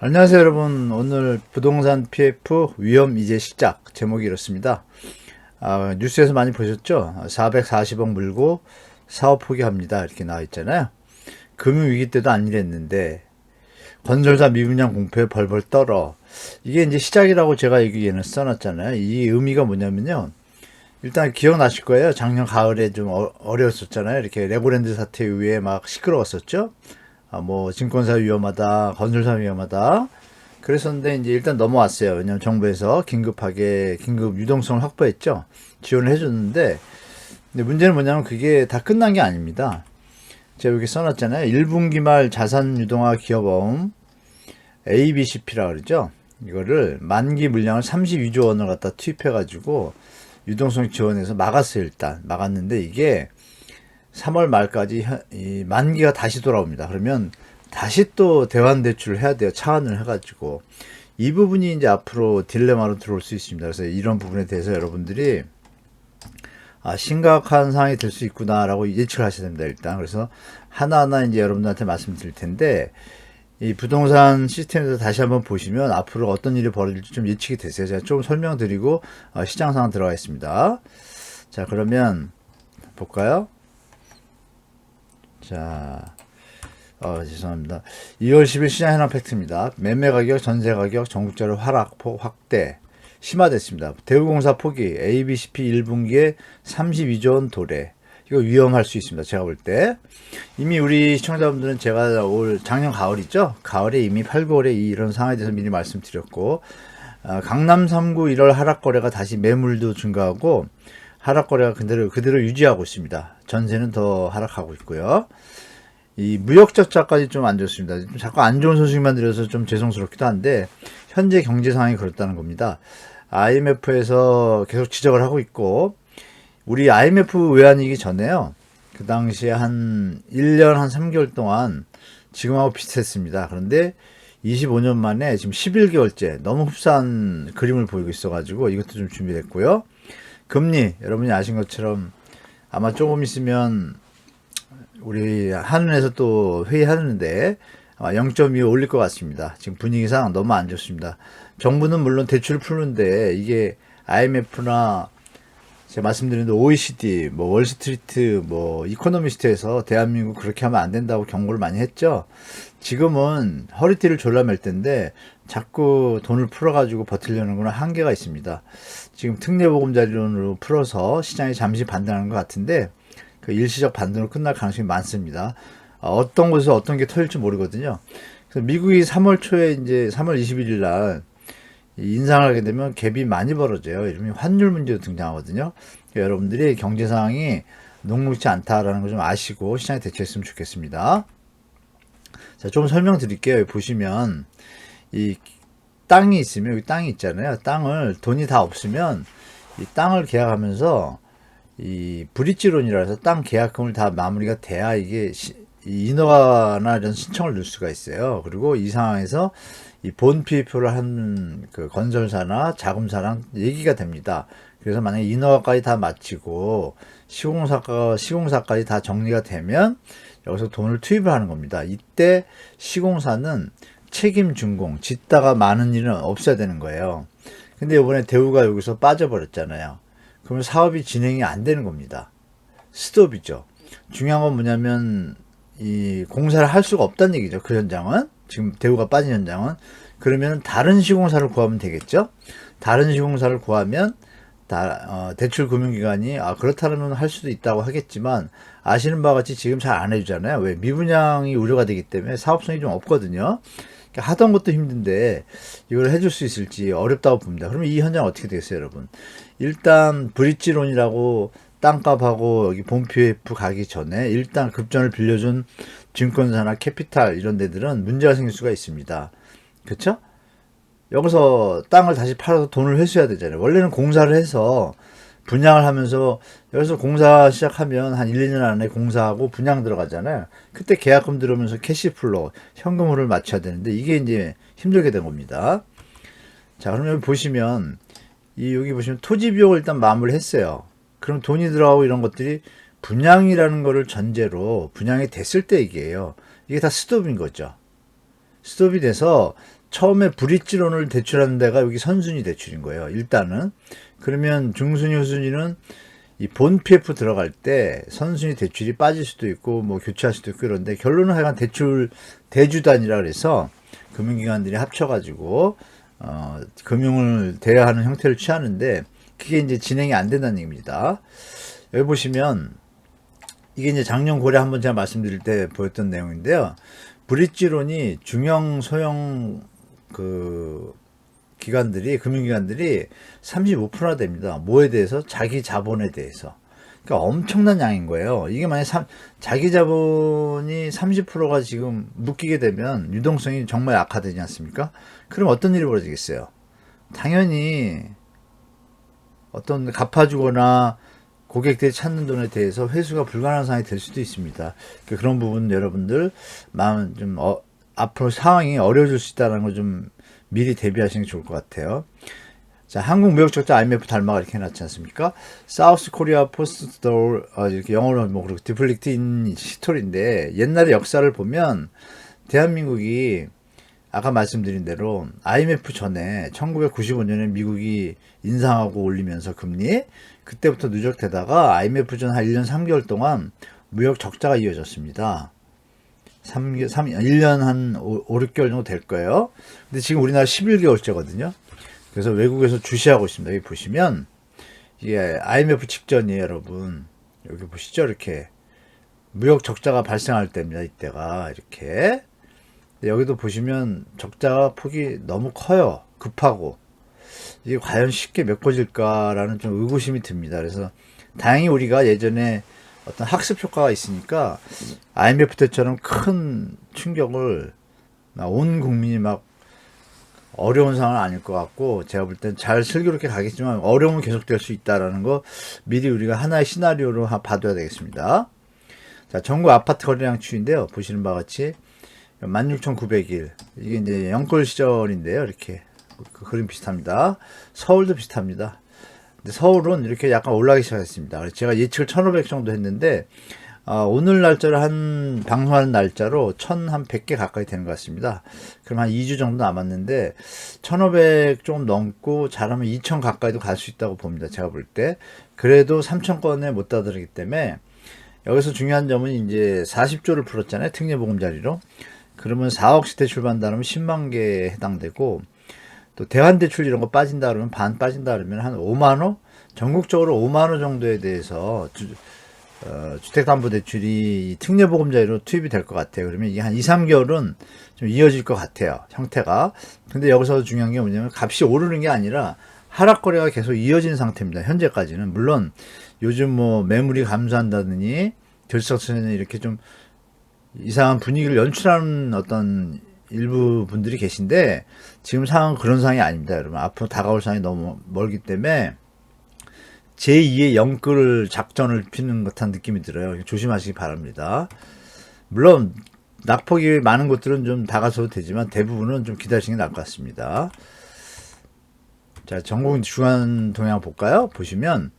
안녕하세요 여러분. 오늘 부동산 PF 위험 이제 시작 제목이 이렇습니다. 아, 뉴스에서 많이 보셨죠? 440억 물고 사업 포기합니다. 이렇게 나와 있잖아요. 금융위기 때도 안 이랬는데 건설사 미분양 공표에 벌벌 떨어. 이게 이제 시작이라고 제가 여기에는 써놨잖아요. 이 의미가 뭐냐면요. 일단 기억나실 거예요. 작년 가을에 좀 어, 어려웠었잖아요. 이렇게 레고랜드 사태 이후에 막 시끄러웠었죠 아, 뭐 증권사 위험하다, 건설사 위험하다. 그랬었는데 이제 일단 넘어왔어요. 왜냐면 정부에서 긴급하게 긴급 유동성을 확보했죠. 지원을 해줬는데 근데 문제는 뭐냐면 그게 다 끝난 게 아닙니다. 제가 여기 써놨잖아요. 1분기 말 자산 유동화 기업어음 ABCP라 그러죠. 이거를 만기 물량을 32조 원을 갖다 투입해가지고 유동성 지원해서 막았어요 일단 막았는데 이게 3월 말까지 이 만기가 다시 돌아옵니다. 그러면 다시 또 대환 대출을 해야 돼요. 차환을 해가지고 이 부분이 이제 앞으로 딜레마로 들어올 수 있습니다. 그래서 이런 부분에 대해서 여러분들이 아, 심각한 상황이 될 수 있구나라고 예측을 하셔야 됩니다. 일단 그래서 하나하나 이제 여러분들한테 말씀드릴 텐데 이 부동산 시스템에서 다시 한번 보시면 앞으로 어떤 일이 벌어질지 좀 예측이 되세요. 제가 좀 설명드리고 어, 시장 상황 들어가겠습니다. 자 그러면 볼까요? 자, 어, 죄송합니다. 2월 10일 시장 현황 팩트입니다. 매매 가격, 전세 가격, 전국적으로 하락 폭 확대 심화됐습니다. 대우공사 포기 ABCP 1분기에 32조 원 도래. 이거 위험할 수 있습니다. 제가 볼 때. 이미 우리 시청자분들은 제가 올 작년 가을 있죠? 가을에 이미 8, 9월에 이런 상황에 대해서 미리 말씀드렸고, 아, 강남 3구 1월 하락 거래가 다시 매물도 증가하고, 하락 거래가 그대로, 그대로 유지하고 있습니다. 전세는 더 하락하고 있고요. 이 무역 적자까지 좀 안 좋습니다. 좀 자꾸 안 좋은 소식만 드려서 좀 죄송스럽기도 한데 현재 경제 상황이 그렇다는 겁니다. IMF에서 계속 지적을 하고 있고 우리 IMF 외환위기 전에요. 그 당시에 한 1년 한 3개월 동안 지금하고 비슷했습니다. 그런데 25년 만에 지금 11개월째 너무 흡사한 그림을 보이고 있어가지고 이것도 좀 준비됐고요. 금리 여러분이 아신 것처럼 아마 조금 있으면 우리 한은에서 또 회의하는데 아마 0.2 올릴 것 같습니다. 지금 분위기상 너무 안 좋습니다. 정부는 물론 대출을 푸는데 이게 IMF나 제가 말씀드린 OECD, 뭐 월스트리트, 뭐 이코노미스트에서 대한민국 그렇게 하면 안 된다고 경고를 많이 했죠. 지금은 허리띠를 졸라맬 텐데 자꾸 돈을 풀어가지고 버틸려는 거는 한계가 있습니다. 지금 특례보금자리론으로 풀어서 시장이 잠시 반등하는 것 같은데 그 일시적 반등으로 끝날 가능성이 많습니다. 어, 어떤 곳에서 어떤 게 터질지 모르거든요. 그래서 미국이 3월 초에 이제 3월 21일 날 인상을 하게 되면 갭이 많이 벌어져요. 이러면 환율 문제도 등장하거든요. 그러니까 여러분들이 경제 상황이 녹록지 않다라는 걸 좀 아시고 시장에 대처했으면 좋겠습니다. 자, 좀 설명드릴게요. 보시면 이 땅이 있으면 여기 땅이 있잖아요. 땅을 돈이 다 없으면 이 땅을 계약하면서 이 브릿지론이라 해서 땅 계약금을 다 마무리가 돼야 이게 시, 인허가나 이런 신청을 넣을 수가 있어요. 그리고 이 상황에서 이 본 PF를 한 그 건설사나 자금사랑 얘기가 됩니다. 그래서 만약에 인허가까지 다 마치고 시공사가 시공사까지 다 정리가 되면 여기서 돈을 투입을 하는 겁니다. 이때 시공사는 책임 준공 짓다가 많은 일은 없어야 되는 거예요. 근데 이번에 대우가 여기서 빠져버렸잖아요. 그러면 사업이 진행이 안 되는 겁니다. 스톱이죠. 중요한 건 뭐냐면 이 공사를 할 수가 없다는 얘기죠. 그 현장은 지금 대우가 빠진 현장은 그러면 다른 시공사를 구하면 되겠죠. 다른 시공사를 구하면 다, 어, 대출 금융기관이 아 그렇다면 할 수도 있다고 하겠지만 아시는 바와 같이 지금 잘 안 해주잖아요. 왜 미분양이 우려가 되기 때문에 사업성이 좀 없거든요. 그러니까 하던 것도 힘든데 이걸 해줄 수 있을지 어렵다고 봅니다. 그러면 이 현장 어떻게 되겠어요, 여러분? 일단 브릿지론이라고 땅값하고 여기 본 PF 가기 전에 일단 급전을 빌려준 증권사나 캐피탈 이런 데들은 문제가 생길 수가 있습니다. 그렇죠? 여기서 땅을 다시 팔아서 돈을 회수해야 되잖아요. 원래는 공사를 해서 분양을 하면서 여기서 공사 시작하면 한 1, 2년 안에 공사하고 분양 들어가잖아요. 그때 계약금 들어오면서 캐시플로 현금흐를 맞춰야 되는데 이게 이제 힘들게 된 겁니다. 자, 그럼 여기 보시면 이 여기 보시면 토지 비용을 일단 마무리 했어요. 그럼 돈이 들어가고 이런 것들이 분양이라는 거를 전제로 분양이 됐을 때 얘기예요. 이게 다 스톱인 거죠. 스톱이 돼서 처음에 브릿지론을 대출하는 데가 여기 선순위 대출인 거예요. 일단은 그러면 중순위, 후순위는 이 본 PF 들어갈 때 선순위 대출이 빠질 수도 있고 뭐 교체할 수도 있고 그런데 결론은 하여간 대출 대주단이라 그래서 금융기관들이 합쳐가지고 어, 금융을 대여하는 형태를 취하는데 그게 이제 진행이 안 된다는 얘기입니다. 여기 보시면 이게 이제 작년 고래 한번 제가 말씀드릴 때 보였던 내용인데요. 브릿지론이 중형 소형 그 기관들이 금융기관들이 35%나 됩니다. 뭐에 대해서 자기 자본에 대해서. 그러니까 엄청난 양인 거예요. 이게 만약 삼, 자기 자본이 30%가 지금 묶이게 되면 유동성이 정말 악화되지 않습니까? 그럼 어떤 일이 벌어지겠어요? 당연히 어떤 갚아주거나 고객들이 찾는 돈에 대해서 회수가 불가능한 상황이 될 수도 있습니다. 그러니까 그런 부분 여러분들 마음 좀 어, 앞으로 상황이 어려워질 수 있다는 걸 좀 미리 대비하시는 게 좋을 것 같아요. 자, 한국 무역 적자 IMF 달마가 이렇게 해놨지 않습니까? 사우스 코리아 포스트 더 어, 이렇게 영어로 뭐 그렇고 디플릭트 인 히스토리인데 옛날의 역사를 보면 대한민국이 아까 말씀드린 대로 IMF 전에 1995년에 미국이 인상하고 올리면서 금리 그때부터 누적되다가 IMF 전 한 1년 3개월 동안 무역 적자가 이어졌습니다. 3, 3, 1년 한 5, 6개월 정도 될 거예요. 근데 지금 우리나라 11개월째거든요. 그래서 외국에서 주시하고 있습니다. 여기 보시면 이게 IMF 직전이에요, 여러분. 여기 보시죠, 이렇게 무역 적자가 발생할 때입니다. 이때가 이렇게 여기도 보시면 적자 폭이 너무 커요. 급하고 이게 과연 쉽게 메꿔질까라는 좀 의구심이 듭니다. 그래서 다행히 우리가 예전에 어떤 학습 효과가 있으니까 IMF 때처럼 큰 충격을 온 국민이 막 어려운 상황은 아닐 것 같고 제가 볼 땐 잘 슬기롭게 가겠지만 어려움은 계속될 수 있다라는 거 미리 우리가 하나의 시나리오로 봐둬야 되겠습니다. 자, 전국 아파트 거래량 추인데요. 보시는 바와 같이 16,900일 이게 이제 영끌 시절인데요. 이렇게 그 그림 비슷합니다. 서울도 비슷합니다. 근데 서울은 이렇게 약간 올라가기 시작했습니다. 제가 예측을 1,500 정도 했는데 어, 오늘 날짜를 한 방송하는 날짜로 1,100개 가까이 되는 것 같습니다. 그럼 한 2주 정도 남았는데 1,500 조금 넘고 잘하면 2,000 가까이도 갈 수 있다고 봅니다. 제가 볼 때. 그래도 3,000건에 못 다다르기 때문에 여기서 중요한 점은 이제 40조를 풀었잖아요. 특례보금자리로. 그러면 4억씩 대출받는다면 10만 개에 해당되고 또 대환대출 이런 거 빠진다 그러면 반 빠진다 그러면 한 5만 원? 전국적으로 5만 원 정도에 대해서 주, 어, 주택담보대출이 특례보금자리로 투입이 될 것 같아요. 그러면 이게 한 2, 3개월은 좀 이어질 것 같아요. 형태가. 근데 여기서 중요한 게 뭐냐면 값이 오르는 게 아니라 하락 거래가 계속 이어진 상태입니다. 현재까지는. 물론 요즘 뭐 매물이 감소한다더니 결석선에 이렇게 좀 이상한 분위기를 연출하는 어떤 일부 분들이 계신데 지금 상황은 그런 상황이 아닙니다. 여러분 앞으로 다가올 상황이 너무 멀기 때문에 제2의 영끌 작전을 피는 듯한 느낌이 들어요. 조심하시기 바랍니다. 물론 낙폭이 많은 곳들은 좀 다가서도 되지만 대부분은 좀 기다리시는 게 나을 것 같습니다. 자, 전국 주간 동향 볼까요? 보시면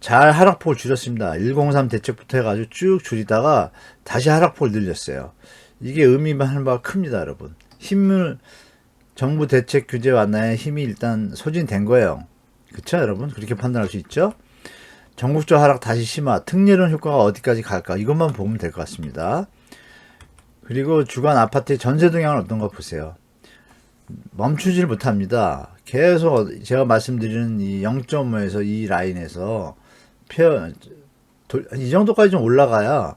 잘 하락폭을 줄였습니다. 103 대책부터 해가지고 쭉 줄이다가 다시 하락폭을 늘렸어요. 이게 의미하는 바가 큽니다, 여러분. 힘을 정부 대책 규제 완화에 힘이 일단 소진된 거예요. 그쵸, 여러분? 그렇게 판단할 수 있죠? 전국적 하락 다시 심화, 특례론 효과가 어디까지 갈까? 이것만 보면 될 것 같습니다. 그리고 주간 아파트의 전세 동향은 어떤가 보세요. 멈추질 못합니다. 계속 제가 말씀드리는 이 0.5에서 이 라인에서 표, 이 정도까지 좀 올라가야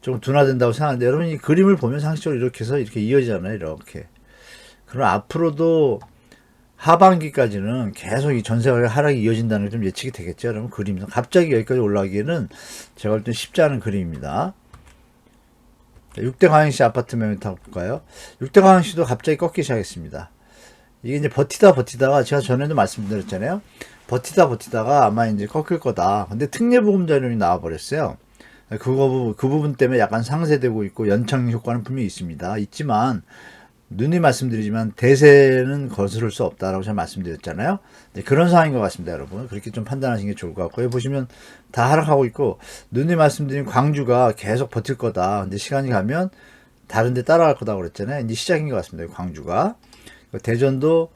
좀 둔화된다고 생각하는데 여러분 이 그림을 보면 상식적으로 이렇게 해서 이렇게 이어지잖아요. 이렇게. 그럼 앞으로도 하반기까지는 계속 이 전세가 하락이 이어진다는 게 좀 예측이 되겠죠. 여러분 그림에서 갑자기 여기까지 올라가기에는 제가 볼 땐 쉽지 않은 그림입니다. 6대 광역시 아파트 매매 타 볼까요? 6대 광역시도 갑자기 꺾기 시작했습니다. 이게 이제 버티다 버티다가 제가 전에도 말씀드렸잖아요. 버티다 버티다가 아마 이제 꺾일 거다. 근데 특례보금자료이 나와버렸어요. 그거 그 부분 때문에 약간 상쇄되고 있고 연착 효과는 분명히 있습니다. 있지만 눈이 말씀드리지만 대세는 거스를 수 없다라고 제가 말씀드렸잖아요. 네, 그런 상황인 것 같습니다, 여러분. 그렇게 좀 판단하시는 게 좋을 것 같고요. 보시면 다 하락하고 있고 눈이 말씀드린 광주가 계속 버틸 거다. 근데 시간이 가면 다른 데 따라갈 거다고 그랬잖아요. 이제 시작인 것 같습니다. 광주가. 대전도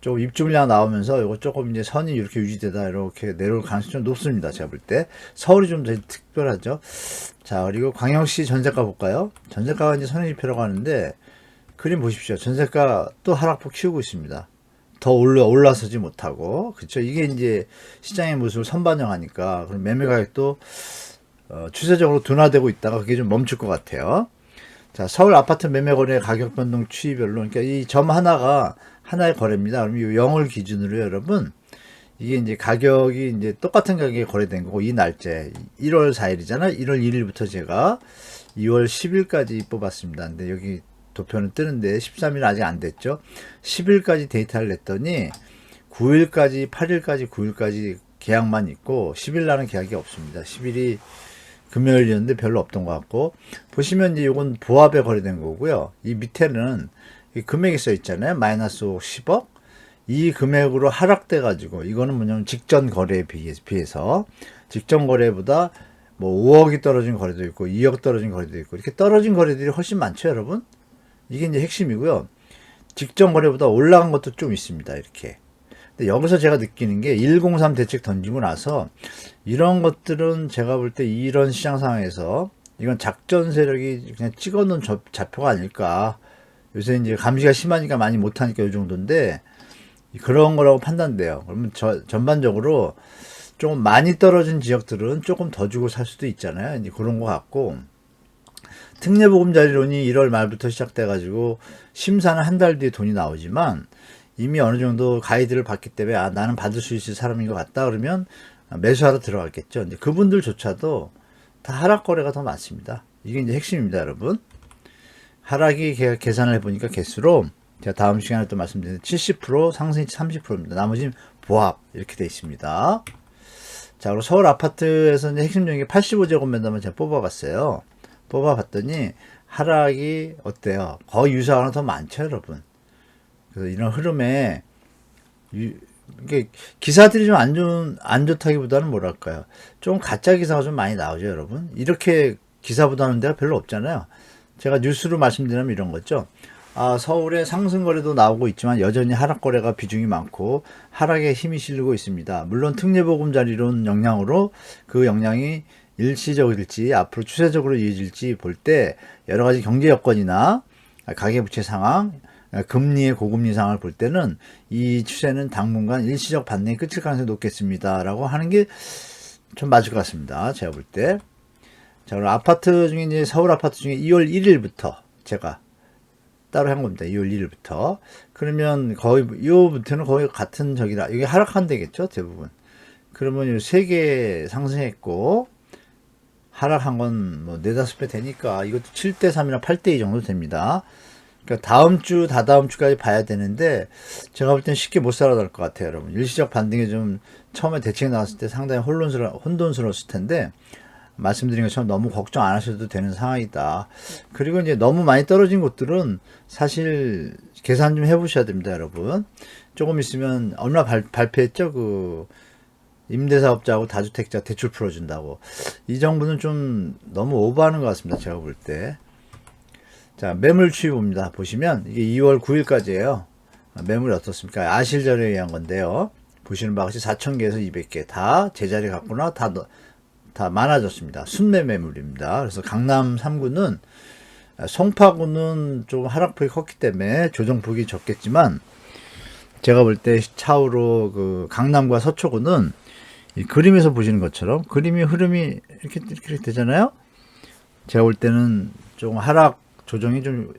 조금 입주 물량 나오면서 이거 조금 이제 선이 이렇게 유지되다 이렇게 내려올 가능성이 좀 높습니다. 제가 볼 때. 서울이 좀더 특별하죠. 자, 그리고 광역시 전세가 볼까요? 전세가가 이제 선행지표라고 하는데 그림 보십시오. 전세가 또 하락폭 키우고 있습니다. 더 올라 올라서지 못하고 그렇죠. 이게 이제 시장의 모습을 선반영하니까 그럼 매매 가격도 어, 추세적으로 둔화되고 있다가 그게 좀 멈출 것 같아요. 자, 서울 아파트 매매 거래 가격 변동 추이별로 그러니까 이 점 하나가 하나의 거래입니다. 그럼 이 0을 기준으로 여러분 이게 이제 가격이 이제 똑같은 가격에 거래된 거고 이 날짜 1월 4일이잖아요. 1월 1일부터 제가 2월 10일까지 뽑았습니다. 근데 여기 도표는 뜨는데 13일 아직 안 됐죠. 10일까지 데이터를 냈더니 9일까지 8일까지 9일까지 계약만 있고 10일 날은 계약이 없습니다. 10일이 금요일이었는데 별로 없던 것 같고 보시면 이제 이건 보합에 거래된 거고요. 이 밑에는 이 금액이 써 있잖아요. 마이너스 10억. 이 금액으로 하락돼 가지고 이거는 뭐냐면 직전 거래에 비해서 직전 거래보다 뭐 5억이 떨어진 거래도 있고 2억 떨어진 거래도 있고 이렇게 떨어진 거래들이 훨씬 많죠, 여러분. 이게 이제 핵심이고요. 직전 거래보다 올라간 것도 좀 있습니다. 이렇게. 근데 여기서 제가 느끼는 게 103 대책 던지고 나서 이런 것들은 제가 볼 때 이런 시장 상황에서 이건 작전 세력이 그냥 찍어놓은 좌표가 아닐까. 요새 이제 감시가 심하니까 많이 못하니까 이 정도인데 그런 거라고 판단돼요. 그러면 저, 전반적으로 조금 많이 떨어진 지역들은 조금 더 주고 살 수도 있잖아요. 이제 그런 것 같고 특례보금자리론이 1월 말부터 시작돼가지고 심사는 한 달 뒤에 돈이 나오지만 이미 어느 정도 가이드를 받기 때문에 아 나는 받을 수 있을 사람인 것 같다 그러면 매수하러 들어갔겠죠. 이제 그분들조차도 다 하락 거래가 더 많습니다. 이게 이제 핵심입니다, 여러분. 하락이 계산을 해보니까 개수로 제가 다음 시간에 또 말씀드리는 70% 상승이 30%입니다. 나머지는 보합 이렇게 돼 있습니다. 자, 그리고 서울 아파트에서 이제 핵심적인 게 85제곱미터만 제가 뽑아봤어요. 뽑아봤더니 하락이 어때요? 거의 유사하나 더 많죠, 여러분. 그래서 이런 흐름에 유, 이게 기사들이 좀 안 좋은 안 좋다기보다는 뭐랄까요? 좀 가짜 기사가 좀 많이 나오죠, 여러분. 이렇게 기사 보다는 데가 별로 없잖아요. 제가 뉴스로 말씀드리면 이런 거죠. 아, 서울에 상승 거래도 나오고 있지만 여전히 하락 거래가 비중이 많고 하락에 힘이 실리고 있습니다. 물론 특례보금자리론 영향으로 그 영향이 일시적일지 앞으로 추세적으로 이어질지 볼 때 여러 가지 경제 여건이나 가계부채 상황, 금리의 고금리 상황을 볼 때는 이 추세는 당분간 일시적 반등이 끝일 가능성이 높겠습니다라고 하는 게 좀 맞을 것 같습니다. 제가 볼 때. 자, 그럼 아파트 중에 이제 서울 아파트 중에 2월 1일부터 제가 따로 한 겁니다. 2월 1일부터. 그러면 거의, 이부터는 거의 같은 적이라, 이게 하락한 데겠죠? 대부분. 그러면 세개 상승했고, 하락한 건 뭐 네다섯 배 되니까 이것도 7대 3이나 8대 2 정도 됩니다. 그러니까 다음 주, 다다음 주까지 봐야 되는데 제가 볼 땐 쉽게 못 살아날 것 같아요, 여러분. 일시적 반등에 좀 처음에 대책이 나왔을 때 상당히 혼돈스러, 혼돈스러웠을 텐데 말씀드린 것처럼 너무 걱정 안 하셔도 되는 상황이다. 그리고 이제 너무 많이 떨어진 곳들은 사실 계산 좀 해보셔야 됩니다, 여러분. 조금 있으면 얼마 발, 발표했죠? 그 임대사업자하고 다주택자 대출 풀어준다고. 이 정부는 좀 너무 오버하는 것 같습니다. 제가 볼 때. 자, 매물 봅니다. 보시면 이게 2월 9일까지예요. 매물이 어떻습니까? 아실절에 의한 건데요. 보시는 바와 같이 4,000개에서 200개 다 제자리 갖거나 다, 다 많아졌습니다. 순매 매물입니다. 그래서 강남 3구는 송파구는 좀 하락폭이 컸기 때문에 조정폭이 적겠지만 제가 볼 때 차후로 그 강남과 서초구는 이 그림에서 보시는 것처럼 그림이 흐름이 이렇게 이렇게 되잖아요. 제가 볼 때는 좀 하락 조정이 좀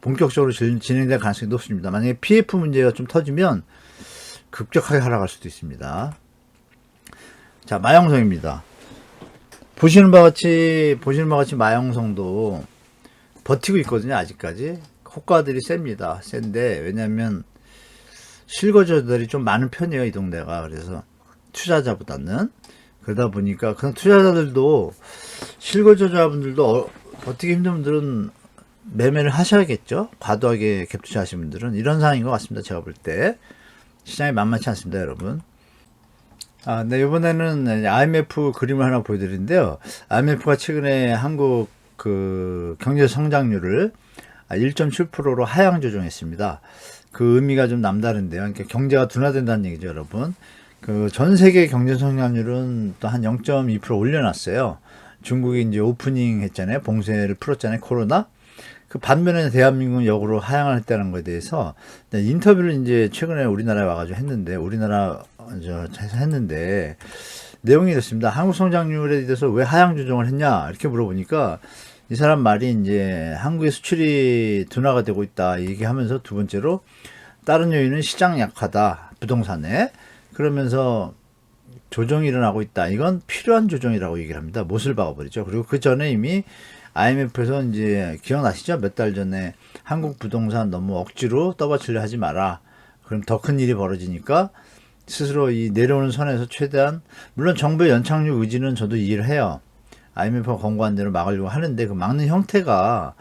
본격적으로 진행될 가능성이 높습니다. 만약에 PF 문제가 좀 터지면 급격하게 하락할 수도 있습니다. 자, 마영성입니다. 보시는 바와 같이, 보시는 바와 같이 마영성도 버티고 있거든요, 아직까지. 호가들이 셉니다. 센데, 왜냐면, 실거주들이 좀 많은 편이에요, 이 동네가. 그래서, 투자자보다는. 그러다 보니까, 그런 투자자들도, 실거주자분들도 어, 버티기 힘든 분들은 매매를 하셔야겠죠? 과도하게 갭투자 하신 분들은. 이런 상황인 것 같습니다, 제가 볼 때. 시장이 만만치 않습니다, 여러분. 아, 네, 이번에는 IMF 그림을 하나 보여드리는데요. IMF가 최근에 한국 그 경제 성장률을 1.7%로 하향 조정했습니다. 그 의미가 좀 남다른데요. 그러니까 경제가 둔화된다는 얘기죠, 여러분. 그 전 세계 경제 성장률은 또 한 0.2% 올려놨어요. 중국이 이제 오프닝 했잖아요. 봉쇄를 풀었잖아요. 코로나. 그 반면에 대한민국은 역으로 하향을 했다는 거에 대해서 인터뷰를 이제 최근에 우리나라에 와가지고 했는데 우리나라 저 했는데 내용이 이렇습니다. 한국 성장률에 대해서 왜 하향 조정을 했냐 이렇게 물어보니까 이 사람 말이 이제 한국의 수출이 둔화가 되고 있다 얘기하면서 두 번째로 다른 요인은 시장 약하다 부동산에 그러면서 조정이 일어나고 있다. 이건 필요한 조정이라고 얘기를 합니다. 못을 박아버리죠. 그리고 그 전에 이미 IMF에서 이제 기억나시죠? 몇 달 전에 한국 부동산 너무 억지로 떠받치려 하지 마라. 그럼 더 큰 일이 벌어지니까 스스로 이 내려오는 선에서 최대한 물론 정부의 연착륙 의지는 저도 이해를 해요. IMF가 권고한 대로 막으려고 하는데 그 막는 형태가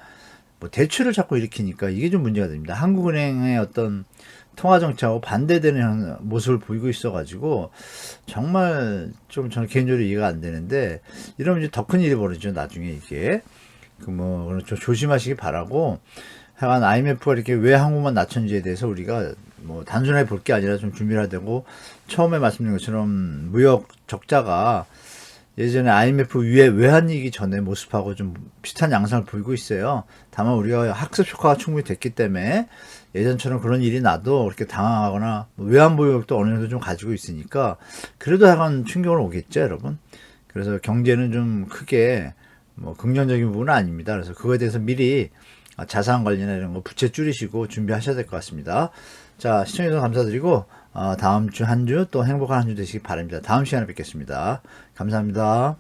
뭐 대출을 자꾸 일으키니까 이게 좀 문제가 됩니다. 한국은행의 어떤 통화 정책하고 반대되는 모습을 보이고 있어가지고 정말 좀 저는 개인적으로 이해가 안 되는데 이러면 이제 더 큰 일이 벌어지죠 나중에 이게 그뭐 조심하시기 바라고 하여간 IMF가 이렇게 왜 한국만 낮췄는지에 대해서 우리가 뭐 단순하게 볼 게 아니라 좀 준비를 해야 되고 처음에 말씀드린 것처럼 무역 적자가 예전에 IMF 위에 외환위기 전에 모습하고 좀 비슷한 양상을 보이고 있어요. 다만 우리가 학습 효과가 충분히 됐기 때문에 예전처럼 그런 일이 나도 그렇게 당황하거나 뭐 외환 보유액도 어느 정도 좀 가지고 있으니까 그래도 약간 충격을 오겠죠, 여러분. 그래서 경제는 좀 크게 뭐 긍정적인 부분은 아닙니다. 그래서 그거에 대해서 미리 자산 관리나 이런 거 부채 줄이시고 준비하셔야 될 것 같습니다. 자, 시청해주셔서 감사드리고 어, 다음 주 한 주 또 행복한 한 주 되시기 바랍니다. 다음 시간에 뵙겠습니다. 감사합니다.